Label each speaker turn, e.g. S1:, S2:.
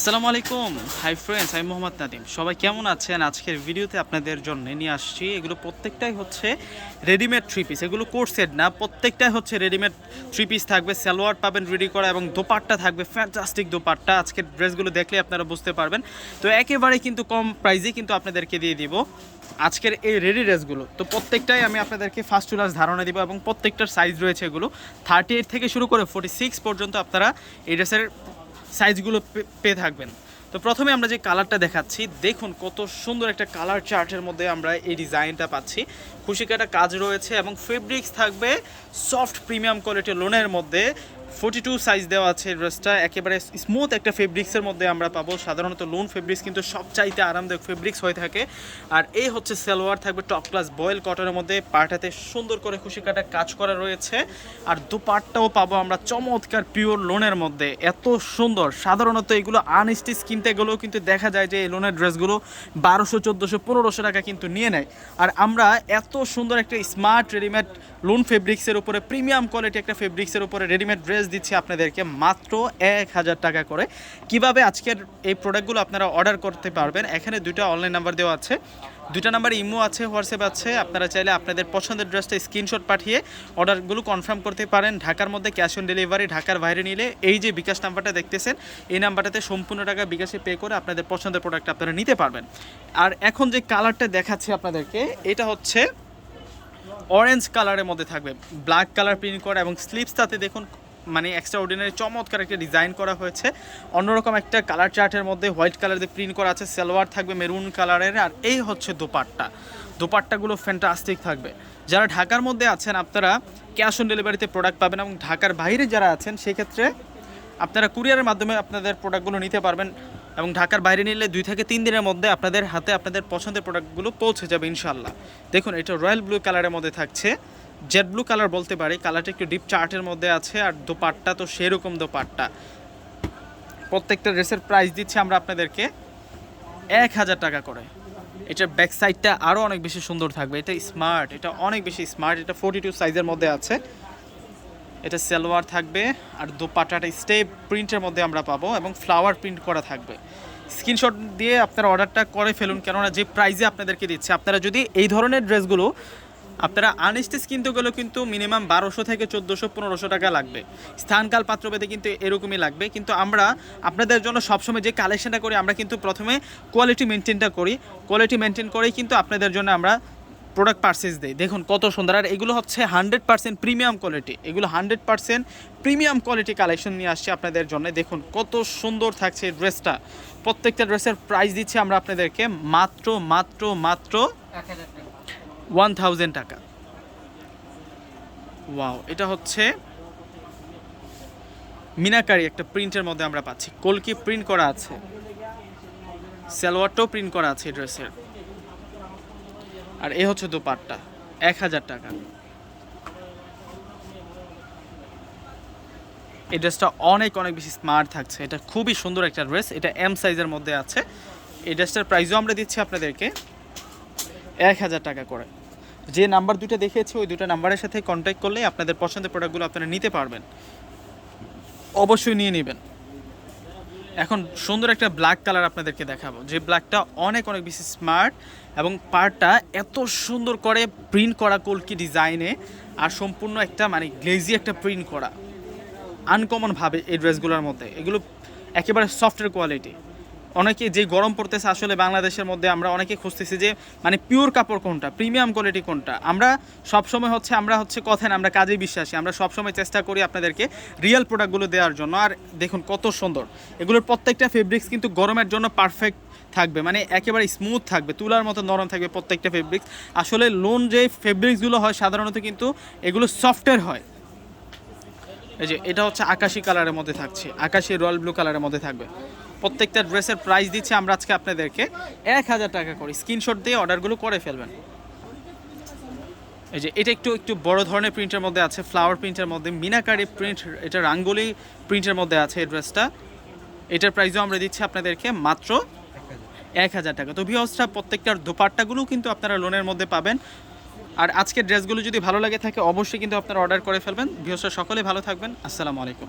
S1: আসসালামু আলাইকুম। Hi friends আমি মোহাম্মদ নাদিম সবাই কেমন আছেন? আজকের ভিডিওতে আপনাদের জন্য নিয়ে আসছি। এগুলো প্রত্যেকটাই হচ্ছে রেডিমেড থ্রি পিস এগুলো কোর্সেড না, প্রত্যেকটাই হচ্ছে রেডিমেড থ্রি পিস থাকবে। সালোয়ার পাবেন রেডি করা এবং দোপাট্টা থাকবে। ফ্যান্টাস্টিক দোপাট্টা। আজকের ড্রেসগুলো দেখলে আপনারা বুঝতে পারবেন। তো একেবারে কিন্তু কম প্রাইসে কিন্তু আপনাদেরকে দিয়ে দিব। আজকের এই রেডি ড্রেসগুলো তো প্রত্যেকটাই আমি আপনাদেরকে ফার্স্ট টু লাস্ট ধারণা দিব এবং প্রত্যেকটার সাইজ রয়েছে এগুলো। থার্টি এইট থেকে শুরু করে ফোর্টি সিক্স পর্যন্ত আপনারা এই ড্রেসের সাইজগুলো পেয়ে থাকবেন। তো প্রথমে আমরা যে কালারটা দেখাচ্ছি, দেখুন কত সুন্দর একটা কালার চার্টের মধ্যে আমরা এই ডিজাইনটা পাচ্ছি। খুশি কাটা কাজ রয়েছে এবং ফেব্রিক্স থাকবে সফট প্রিমিয়াম কোয়ালিটি লোনের মধ্যে। ফোর্টি টু সাইজ দেওয়া আছে ড্রেসটা একেবারে স্মুথ একটা ফেব্রিক্সের মধ্যে আমরা পাবো। সাধারণত লোন ফেব্রিক্স কিন্তু সবচাইতে আরামদায়ক ফেব্রিক্স হয়ে থাকে। আর এই হচ্ছে সালোয়ার থাকবে টপ ক্লাস বয়েল কটনের মধ্যে। পাটাতে সুন্দর করে খুশি কাটা কাজ করা রয়েছে। আর দু দুপাটটাও পাবো আমরা চমৎকার পিওর লোনের মধ্যে। এত সুন্দর। সাধারণত এগুলো আনস্টিচ কিনতে গেলেও কিন্তু দেখা যায় যে এই লোনের ড্রেসগুলো বারোশো, চোদ্দোশো, পনেরোশো টাকা কিন্তু নিয়ে নেয়। আর আমরা এত সুন্দর একটা স্মার্ট রেডিমেড লোন ফেব্রিক্সের উপরে প্রিমিয়াম কোয়ালিটি একটা ফেব্রিক্সের উপরে রেডিমেড ড্রেস দিচ্ছি আপনাদেরকে মাত্র এক হাজার টাকা করে। কীভাবে আজকের এই প্রোডাক্টগুলো আপনারা অর্ডার করতে পারবেন? এখানে দুইটা অনলাইন নাম্বার দেওয়া আছে। দুইটা নাম্বার ইমো আছে, হোয়াটসঅ্যাপ আছে। আপনারা চাইলে আপনাদের পছন্দের ড্রেসটা স্ক্রিনশট পাঠিয়ে অর্ডারগুলো কনফার্ম করতে পারেন। ঢাকার মধ্যে ক্যাশ অন ডেলিভারি ঢাকার বাইরে নিলে এই যে বিকাশ নাম্বারটা দেখতেছেন, এই নাম্বারটাতে সম্পূর্ণ টাকা বিকাশে পে করে আপনাদের পছন্দের প্রোডাক্ট আপনারা নিতে পারবেন। আর এখন যে কালারটা দেখাচ্ছি আপনাদেরকে, এটা হচ্ছে অরেঞ্জ কালারের মধ্যে থাকবে। ব্ল্যাক কালার প্রিন্ট করা এবং স্লিপসটাতে দেখুন মানে এক্সট্রা অর্ডিনারি চমৎকার একটা ডিজাইন করা হয়েছে। অন্যরকম একটা কালার চার্টের মধ্যে হোয়াইট কালার দিয়ে প্রিন্ট করা আছে, সালোয়ার থাকবে মেরুন কালারের আর এই হচ্ছে দোপাট্টা। দোপাট্টাগুলো ফ্যান্টাস্টিক থাকবে। যারা ঢাকার মধ্যে আছেন, আপনারা ক্যাশ অন ডেলিভারিতে প্রোডাক্ট পাবেন এবং ঢাকার বাইরে যারা আছেন, সেক্ষেত্রে আপনারা কুরিয়ারের মাধ্যমে আপনাদের প্রোডাক্টগুলো নিতে পারবেন এবং ঢাকার বাইরে নিলে দুই থেকে তিন দিনের মধ্যে আপনাদের হাতে আপনাদের পছন্দের প্রোডাক্টগুলো পৌঁছে যাবে ইনশাল্লাহ দেখুন, এটা রয়্যাল ব্লু কালারের মধ্যে থাকছে। জেড ব্লু কালার বলতে পারি, কালারটা একটু ডিপ চার্টের মধ্যে আছে আর দোপাট্টা তো সেরকম দোপাট্টা। প্রত্যেকটা ড্রেসের প্রাইস দিচ্ছি আমরা আপনাদেরকে এক হাজার টাকা করে। এটার ব্যাক সাইডটা আরও অনেক বেশি সুন্দর থাকবে। এটা স্মার্ট এটা অনেক বেশি স্মার্ট এটা ফোর্টি টু সাইজের মধ্যে আছে। এটা সালোয়ার থাকবে আর দোপাট্টাটা স্টেপ প্রিন্টের মধ্যে আমরা পাবো এবং ফ্লাওয়ার প্রিন্ট করা থাকবে। স্ক্রিনশট দিয়ে আপনারা অর্ডারটা করে ফেলুন, কেননা যে প্রাইজে আপনাদেরকে দিচ্ছে, আপনারা যদি এই ধরনের ড্রেসগুলো আপনারা আনস্টিচ কিনতে গেলেও কিন্তু মিনিমাম বারোশো থেকে চোদ্দোশো, পনেরোশো টাকা লাগবে। স্থানকাল পাত্রভেদে কিন্তু এরকমই লাগবে। কিন্তু আমরা আপনাদের জন্য সবসময় যে কালেকশনটা করি, আমরা কিন্তু প্রথমে কোয়ালিটি মেনটেনটা করি। কোয়ালিটি মেনটেন করেই কিন্তু আপনাদের জন্য আমরা প্রোডাক্ট পারচেস দেয় দেখুন কত সুন্দর। আর এগুলো হচ্ছে হান্ড্রেড পার্সেন্ট প্রিমিয়াম কোয়ালিটি এগুলো hundred percent premium quality collection নিয়ে আসছি আপনাদের জন্য। দেখুন কত সুন্দর থাকছে ড্রেসটা প্রত্যেকটা ড্রেসের প্রাইস দিচ্ছি আমরা আপনাদেরকে মাত্র মাত্র মাত্র ওয়ান থাউজেন্ড টাকা। ওয়াও, এটা হচ্ছে মিনাকারি একটা প্রিন্টের মধ্যে আমরা পাচ্ছি। কলকি প্রিন্ট করা আছে? সালোয়ারটাও প্রিন্ট করা আছে ড্রেসের। আর এ হচ্ছে দোপাট্টা, এক হাজার টাকা। এই ড্রেসটা অনেক অনেক বেশি স্মার্ট থাকছে। এটা খুবই সুন্দর একটা ড্রেস। এটা এম সাইজের মধ্যে আছে। এই ড্রেসটার প্রাইসও আমরা দিচ্ছি আপনাদেরকে এক হাজার টাকা করে। যে নাম্বার দুটো দেখিয়েছি, ওই দুটো নাম্বারের সাথে কন্ট্যাক্ট করলে আপনাদের পছন্দের প্রোডাক্টগুলো আপনারা নিতে পারবেন। অবশ্যই নিয়ে নেবেন। এখন সুন্দর একটা ব্ল্যাক কালার আপনাদেরকে দেখাবো। যে ব্ল্যাকটা অনেক অনেক বেশি স্মার্ট এবং পার্টটা এত সুন্দর করে প্রিন্ট করা কলকি ডিজাইনে আর সম্পূর্ণ একটা মানে গ্লেজি একটা প্রিন্ট করা। আনকমনভাবে এই ড্রেসগুলোর মধ্যে। এগুলো একেবারে সফটের কোয়ালিটি অনেকে যে গরম পড়তেছে, আসলে বাংলাদেশের মধ্যে আমরা অনেকে খুঁজতেছি যে মানে পিওর কাপড় কোনটা প্রিমিয়াম কোয়ালিটি কোনটা? আমরা সবসময় হচ্ছে, আমরা হচ্ছে কথায় আমরা কাজে বিশ্বাসী। আমরা সবসময় চেষ্টা করি আপনাদেরকে রিয়েল প্রোডাক্টগুলো দেওয়ার জন্য। আর দেখুন কত সুন্দর। এগুলোর প্রত্যেকটা ফেব্রিক্স কিন্তু গরমের জন্য পারফেক্ট থাকবে। মানে একেবারে স্মুথ থাকবে, তুলার মতো নরম থাকবে প্রত্যেকটা ফেব্রিক্স আসলে লোন যে ফেব্রিক্সগুলো হয়, সাধারণত কিন্তু এগুলো সফটের হয়। এই যে, এটা হচ্ছে আকাশি কালারের মধ্যে থাকছে। আকাশি রয়্যাল ব্লু কালারের মধ্যে থাকবে। প্রত্যেকটা ড্রেসের প্রাইস দিচ্ছি আমরা আজকে আপনাদেরকে। এক হাজার টাকা করে স্ক্রিনশট দিয়ে অর্ডারগুলো করে ফেলবেন। এই যে এটা একটু একটু বড় ধরনের প্রিন্টের মধ্যে আছে ফ্লাওয়ার প্রিন্টের মধ্যে, মিনাকারি প্রিন্ট এটা রাঙ্গুলি প্রিন্টের মধ্যে আছে এই ড্রেসটা এটার প্রাইসও আমরা দিচ্ছি আপনাদেরকে মাত্র এক হাজার টাকা। তো ভিওসটা প্রত্যেকটার দোপাট্টাগুলো কিন্তু আপনারা লোনের মধ্যে পাবেন। আর আজকের ড্রেসগুলো যদি ভালো লাগে থাকে, অবশ্যই কিন্তু আপনারা অর্ডার করে ফেলবেন। ভিওসটা সকলে ভালো থাকবেন। আসসালামু আলাইকুম।